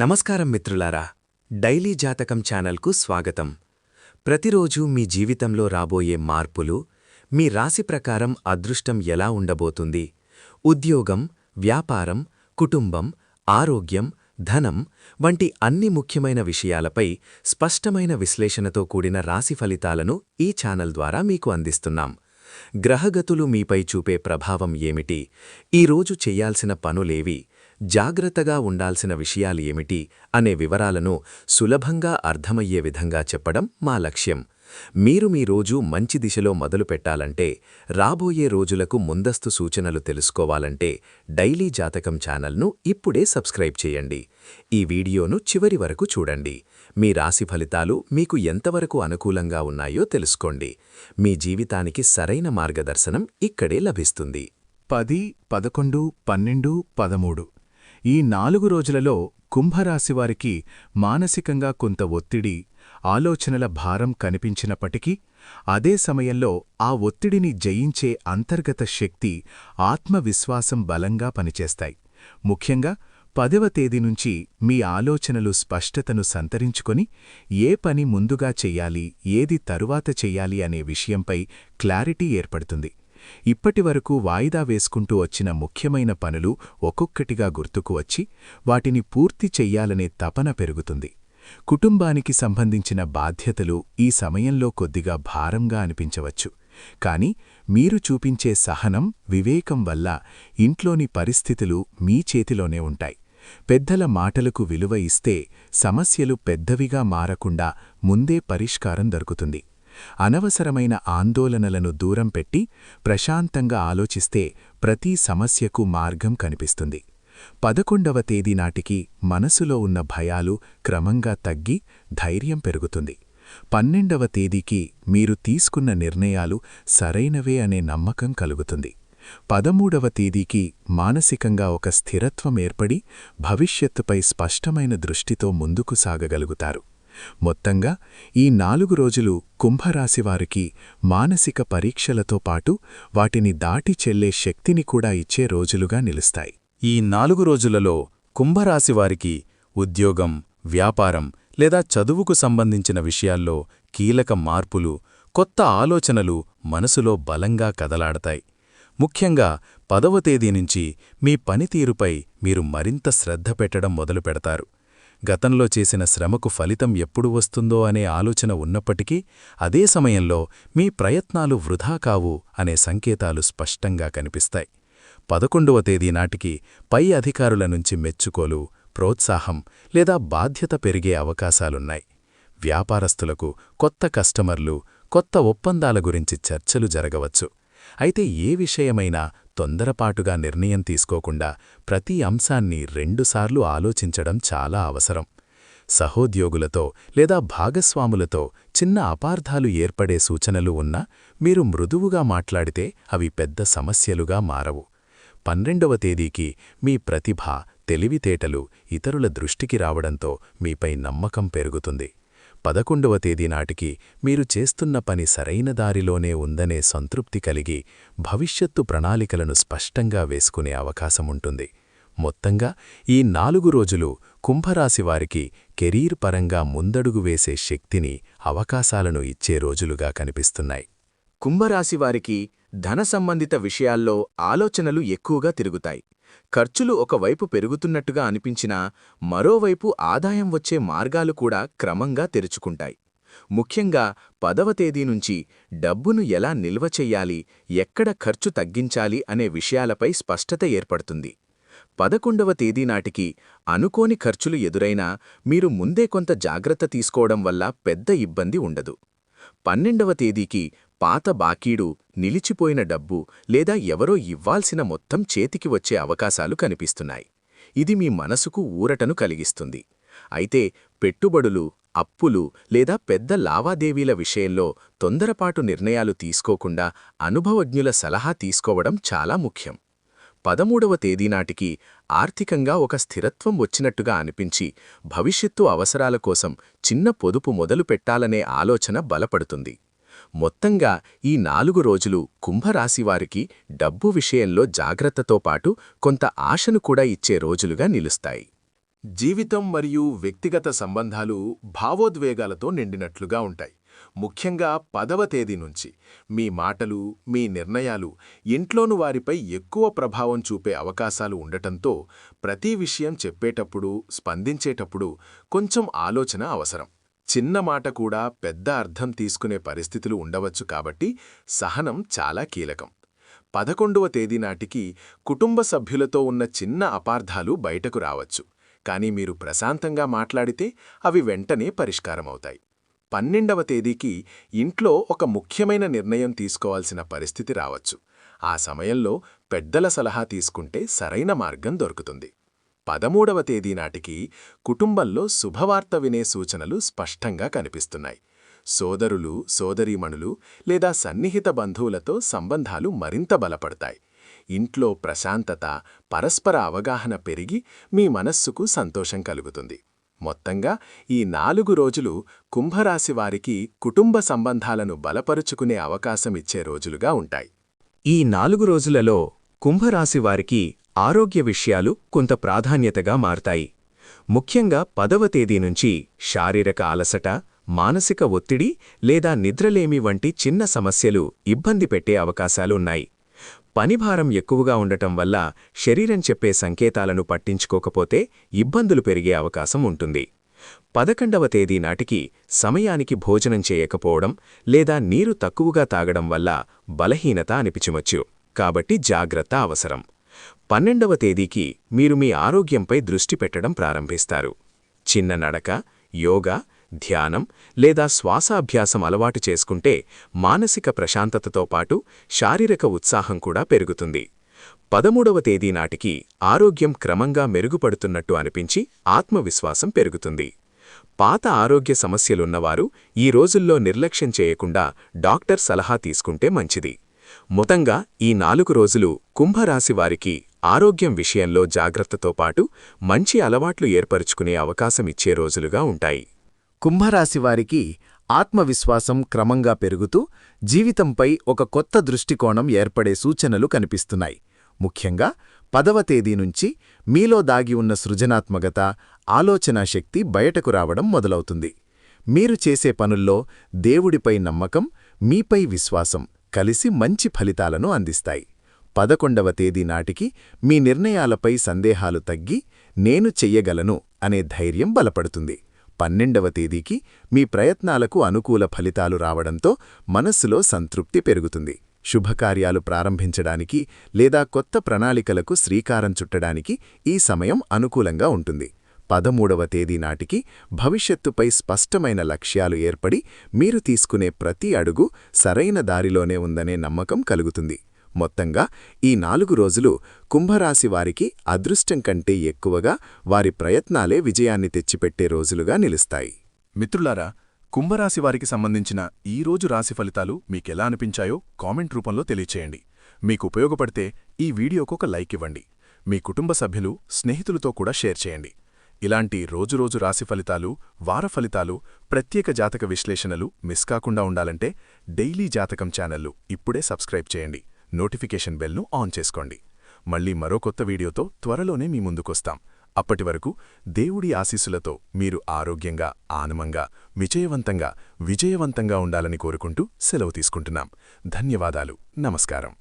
నమస్కారం మిత్రులారా డైలీ జాతకం ఛానల్కు స్వాగతం. ప్రతిరోజు మీ జీవితంలో రాబోయే మార్పులు మీ రాశి ప్రకారం అదృష్టం ఎలా ఉండబోతుంది? ఉద్యోగం వ్యాపారం కుటుంబం ఆరోగ్యం ధనం వంటి అన్ని ముఖ్యమైన విషయాలపై స్పష్టమైన విశ్లేషణతో కూడిన రాశి ఫలితాలను ఈ ఛానల్ ద్వారా మీకు అందిస్తున్నాం. గ్రహగతులు మీపై చూపే ప్రభావం ఏమిటి? ఈరోజు చెయ్యాల్సిన పనులేవి? జాగ్రత్తగా ఉండాల్సిన విషయాలు ఏమిటి అనే వివరాలను సులభంగా అర్థమయ్యే విధంగా చెప్పడం మా లక్ష్యం. మీరు మీ రోజు మంచి దిశలో మొదలు పెట్టాలంటే రాబోయే రోజులకు ముందస్తు సూచనలు తెలుసుకోవాలంటే డైలీ జాతకం ఛానల్ను ఇప్పుడే సబ్స్క్రైబ్ చేయండి. ఈ వీడియోను చివరి వరకు చూడండి. మీ రాశి ఫలితాలు మీకు ఎంతవరకు అనుకూలంగా ఉన్నాయో తెలుసుకోండి. మీ జీవితానికి సరైన మార్గదర్శనం ఇక్కడే లభిస్తుంది. పది పదకొండు పన్నెండు పదమూడు ఈ నాలుగు రోజులలో కుంభరాశివారికి మానసికంగా కొంత ఒత్తిడి ఆలోచనల భారం కనిపించినప్పటికీ అదే సమయంలో ఆ ఒత్తిడిని జయించే అంతర్గత శక్తి ఆత్మవిశ్వాసం బలంగా పనిచేస్తాయి. ముఖ్యంగా పదవ తేదీ నుంచి మీ ఆలోచనలు స్పష్టతను సంతరించుకొని ఏ పని ముందుగా చెయ్యాలి ఏది తరువాత చెయ్యాలి అనే విషయంపై క్లారిటీ ఏర్పడుతుంది. ఇప్పటివరకు వాయిదా వేసుకుంటూ వచ్చిన ముఖ్యమైన పనులు ఒక్కొక్కటిగా గుర్తుకు వచ్చి వాటిని పూర్తి చెయ్యాలనే తపన పెరుగుతుంది. కుటుంబానికి సంబంధించిన బాధ్యతలు ఈ సమయంలో కొద్దిగా భారంగా అనిపించవచ్చు. కాని మీరు చూపించే సహనం వివేకం వల్ల ఇంట్లోని పరిస్థితులు మీ చేతిలోనే ఉంటాయి. పెద్దల మాటలకు విలువ ఇస్తే సమస్యలు పెద్దవిగా మారకుండా ముందే పరిష్కారం దొరుకుతుంది. అనవసరమైన ఆందోళనలను దూరం పెట్టి ప్రశాంతంగా ఆలోచిస్తే ప్రతి సమస్యకు మార్గం కనిపిస్తుంది. పదకొండవ తేదీ నాటికి మనసులో ఉన్న భయాలు క్రమంగా తగ్గి ధైర్యం పెరుగుతుంది. పన్నెండవ తేదీకి మీరు తీసుకున్న నిర్ణయాలు సరైనవే అనే నమ్మకం కలుగుతుంది. పదమూడవ తేదీకి మానసికంగా ఒక స్థిరత్వం ఏర్పడి భవిష్యత్తుపై స్పష్టమైన దృష్టితో ముందుకు సాగగలుగుతారు. మొత్తంగా ఈ నాలుగు రోజులు కుంభరాశివారికి మానసిక పరీక్షలతో పాటు వాటిని దాటి చెల్లే శక్తిని కూడా ఇచ్చే రోజులుగా నిలుస్తాయి. ఈ నాలుగు రోజులలో కుంభరాశివారికి ఉద్యోగం వ్యాపారం లేదా చదువుకు సంబంధించిన విషయాల్లో కీలక మార్పులు కొత్త ఆలోచనలు మనసులో బలంగా కదలాడతాయి. ముఖ్యంగా పదవ తేదీ నుంచి మీ పనితీరుపై మీరు మరింత శ్రద్ధ పెట్టడం మొదలుపెడతారు. గతంలో చేసిన శ్రమకు ఫలితం ఎప్పుడు వస్తుందో అనే ఆలోచన ఉన్నప్పటికీ అదే సమయంలో మీ ప్రయత్నాలు వృధా కావు అనే సంకేతాలు స్పష్టంగా కనిపిస్తాయి. పదకొండవ తేదీ నాటికి పై అధికారుల నుంచి మెచ్చుకోలు ప్రోత్సాహం లేదా బాధ్యత పెరిగే అవకాశాలున్నాయి. వ్యాపారస్తులకు కొత్త కస్టమర్లు కొత్త ఒప్పందాల గురించి చర్చలు జరగవచ్చు. అయితే ఏ విషయమైనా తొందరపాటుగా నిర్ణయం తీసుకోకుండా ప్రతి అంశాన్ని రెండుసార్లు ఆలోచించడం చాలా అవసరం. సహోద్యోగులతో లేదా భాగస్వాములతో చిన్న అపార్థాలు ఏర్పడే సూచనలు ఉన్నా మీరు మృదువుగా మాట్లాడితే అవి పెద్ద సమస్యలుగా మారవు. పన్నెండవ తేదీకి మీ ప్రతిభ తెలివితేటలు ఇతరుల దృష్టికి రావడంతో మీపై నమ్మకం పెరుగుతుంది. పదకొండవ తేదీ నాటికి మీరు చేస్తున్న పని సరైన దారిలోనే ఉందనే సంతృప్తి కలిగి భవిష్యత్తు ప్రణాళికలను స్పష్టంగా వేసుకునే అవకాశముంటుంది మొత్తంగా ఈ నాలుగు రోజులు కుంభరాశివారికి కెరీర్ పరంగా ముందడుగు వేసే శక్తిని అవకాశాలను ఇచ్చే రోజులుగా కనిపిస్తున్నాయి. కుంభరాశివారికి ధన సంబంధిత విషయాల్లో ఆలోచనలు ఎక్కువగా తిరుగుతాయి. ఖర్చులు ఒకవైపు పెరుగుతున్నట్టుగా అనిపించినా మరోవైపు ఆదాయం వచ్చే మార్గాలు కూడా క్రమంగా తెరుచుకుంటాయి. ముఖ్యంగా పదవ తేదీ నుంచి డబ్బును ఎలా నిల్వ చెయ్యాలి ఎక్కడ ఖర్చు తగ్గించాలి అనే విషయాలపై స్పష్టత ఏర్పడుతుంది. పదకొండవ తేదీ నాటికి అనుకోని ఖర్చులు ఎదురైనా మీరు ముందే కొంత జాగ్రత్త తీసుకోవడం వల్ల పెద్ద ఇబ్బంది ఉండదు. పన్నెండవ తేదీకి పాత బాకీడు నిలిచిపోయిన డబ్బు లేదా ఎవరో ఇవ్వాల్సిన మొత్తం చేతికి వచ్చే అవకాశాలు కనిపిస్తున్నాయి. ఇది మీ మనసుకు ఊరటను కలిగిస్తుంది. అయితే పెట్టుబడులు అప్పులు లేదా పెద్ద లావాదేవీల విషయంలో తొందరపాటు నిర్ణయాలు తీసుకోకుండా అనుభవజ్ఞుల సలహా తీసుకోవడం చాలా ముఖ్యం. పదమూడవ తేదీనాటికి ఆర్థికంగా ఒక స్థిరత్వం వచ్చినట్టుగా అనిపించి భవిష్యత్తు అవసరాల కోసం చిన్న పొదుపు మొదలు పెట్టాలనే ఆలోచన బలపడుతుంది. మొత్తంగా ఈ నాలుగు రోజులు కుంభరాశివారికి డబ్బు విషయంలో జాగ్రత్తతో పాటు కొంత ఆశను కూడా ఇచ్చే రోజులుగా నిలుస్తాయి. జీవితం మరియు వ్యక్తిగత సంబంధాలు భావోద్వేగాలతో నిండినట్లుగా ఉంటాయి. ముఖ్యంగా పదవ తేదీ నుంచి మీ మాటలు మీ నిర్ణయాలు ఇంట్లోను వారిపై ఎక్కువ ప్రభావం చూపే అవకాశాలు ఉండటంతో ప్రతి విషయం చెప్పేటప్పుడు స్పందించేటప్పుడు కొంచెం ఆలోచన అవసరం. చిన్న మాట కూడా పెద్ద అర్థం తీసుకునే పరిస్థితులు ఉండవచ్చు కాబట్టి సహనం చాలా కీలకం. పదకొండవ తేదీ నాటికి కుటుంబ సభ్యులతో ఉన్న చిన్న అపార్థాలు బయటకు రావచ్చు. కానీ మీరు ప్రశాంతంగా మాట్లాడితే అవి వెంటనే పరిష్కారమవుతాయి. పన్నెండవ తేదీకి ఇంట్లో ఒక ముఖ్యమైన నిర్ణయం తీసుకోవాల్సిన పరిస్థితి రావచ్చు. ఆ సమయంలో పెద్దల సలహా తీసుకుంటే సరైన మార్గం దొరుకుతుంది. పదమూడవ తేదీ నాటికి కుటుంబంలో శుభవార్త వినే సూచనలు స్పష్టంగా కనిపిస్తున్నాయి. సోదరులు సోదరీమణులు లేదా సన్నిహిత బంధువులతో సంబంధాలు మరింత బలపడతాయి. ఇంట్లో ప్రశాంతత పరస్పర అవగాహన పెరిగి మీ మనస్సుకు సంతోషం కలుగుతుంది. మొత్తంగా ఈ నాలుగు రోజులు కుంభరాశి వారికి కుటుంబ సంబంధాలను బలపరుచుకునే అవకాశమిచ్చే రోజులుగా ఉంటాయి. ఈ నాలుగు రోజులలో కుంభరాశి వారికి ఆరోగ్య విషయాలు కొంత ప్రాధాన్యతగా మారతాయి. ముఖ్యంగా పదవ తేదీ నుంచి శారీరక అలసట మానసిక ఒత్తిడి లేదా నిద్రలేమి వంటి చిన్న సమస్యలు ఇబ్బంది పెట్టే అవకాశాలున్నాయి పనిభారం ఎక్కువగా ఉండటం వల్ల శరీరం చెప్పే సంకేతాలను పట్టించుకోకపోతే ఇబ్బందులు పెరిగే అవకాశం ఉంటుంది. పదకొండవ తేదీ నాటికి సమయానికి భోజనం చేయకపోవడం లేదా నీరు తక్కువగా తాగడం వల్ల బలహీనత అనిపించవచ్చు. కాబట్టి జాగ్రత్త అవసరం. పన్నెండవ తేదీకి మీరు మీ ఆరోగ్యంపై దృష్టి పెట్టడం ప్రారంభిస్తారు. చిన్న నడక యోగా ధ్యానం లేదా శ్వాసాభ్యాసం అలవాటు చేసుకుంటే మానసిక ప్రశాంతతతో పాటు శారీరక ఉత్సాహం కూడా పెరుగుతుంది. పదమూడవ తేదీ నాటికి ఆరోగ్యం క్రమంగా మెరుగుపడుతున్నట్టు అనిపించి ఆత్మవిశ్వాసం పెరుగుతుంది. పాత ఆరోగ్య సమస్యలున్నవారు ఈ రోజుల్లో నిర్లక్ష్యం చేయకుండా డాక్టర్ సలహా తీసుకుంటే మంచిది. మొత్తంగా ఈ నాలుగు రోజులు కుంభరాశి వారికి ఆరోగ్యం విషయంలో జాగ్రత్తతో పాటు మంచి అలవాట్లు ఏర్పరుచుకునే అవకాశమిచ్చే రోజులుగా ఉంటాయి. కుంభరాశివారికి ఆత్మవిశ్వాసం క్రమంగా పెరుగుతూ జీవితంపై ఒక కొత్త దృష్టికోణం ఏర్పడే సూచనలు కనిపిస్తున్నాయి. ముఖ్యంగా పదవ తేదీ నుంచి మీలో దాగి ఉన్న సృజనాత్మకత ఆలోచనా శక్తి బయటకు రావడం మొదలవుతుంది. మీరు చేసే పనుల్లో దేవుడిపై నమ్మకం మీపై విశ్వాసం కలిసి మంచి ఫలితాలను అందిస్తాయి. పదకొండవ తేదీ నాటికి మీ నిర్ణయాలపై సందేహాలు తగ్గి నేను చెయ్యగలను అనే ధైర్యం బలపడుతుంది. పన్నెండవ తేదీకి మీ ప్రయత్నాలకు అనుకూల ఫలితాలు రావడంతో మనస్సులో సంతృప్తి పెరుగుతుంది. శుభకార్యాలు ప్రారంభించడానికి లేదా కొత్త ప్రణాళికలకు శ్రీకారం చుట్టడానికి ఈ సమయం అనుకూలంగా ఉంటుంది. పదమూడవ తేదీ నాటికి భవిష్యత్తుపై స్పష్టమైన లక్ష్యాలు ఏర్పడి మీరు తీసుకునే ప్రతి అడుగు సరైన దారిలోనే ఉందనే నమ్మకం కలుగుతుంది. మొత్తంగా ఈ నాలుగు రోజులు కుంభరాశి వారికి అదృష్టం కంటే ఎక్కువగా వారి ప్రయత్నాలే విజయాన్ని తెచ్చిపెట్టే రోజులుగా నిలుస్తాయి. మిత్రులారా కుంభరాశి వారికి సంబంధించిన ఈ రోజు రాశి ఫలితాలు మీకెలా అనిపించాయో కామెంట్ రూపంలో తెలియచేయండి. మీకు ఉపయోగపడితే ఈ వీడియోకు ఒక లైక్ ఇవ్వండి. మీ కుటుంబ సభ్యులు స్నేహితులతో కూడా షేర్ చేయండి. ఇలాంటి రోజురోజు రాశి ఫలితాలు వార ఫలితాలు ప్రత్యేక జాతక విశ్లేషణలు మిస్ కాకుండా ఉండాలంటే డైలీ జాతకం ఛానల్లు ఇప్పుడే సబ్స్క్రైబ్ చేయండి. నోటిఫికేషన్ బెల్ను ఆన్ చేసుకోండి. మళ్ళీ మరో కొత్త వీడియోతో త్వరలోనే మీ ముందుకొస్తాం. అప్పటివరకు దేవుడి ఆశీస్సులతో మీరు ఆరోగ్యంగా ఆనమంగా విజయవంతంగా విజయవంతంగా ఉండాలని కోరుకుంటూ సెలవు తీసుకుంటున్నాం. ధన్యవాదాలు. నమస్కారం.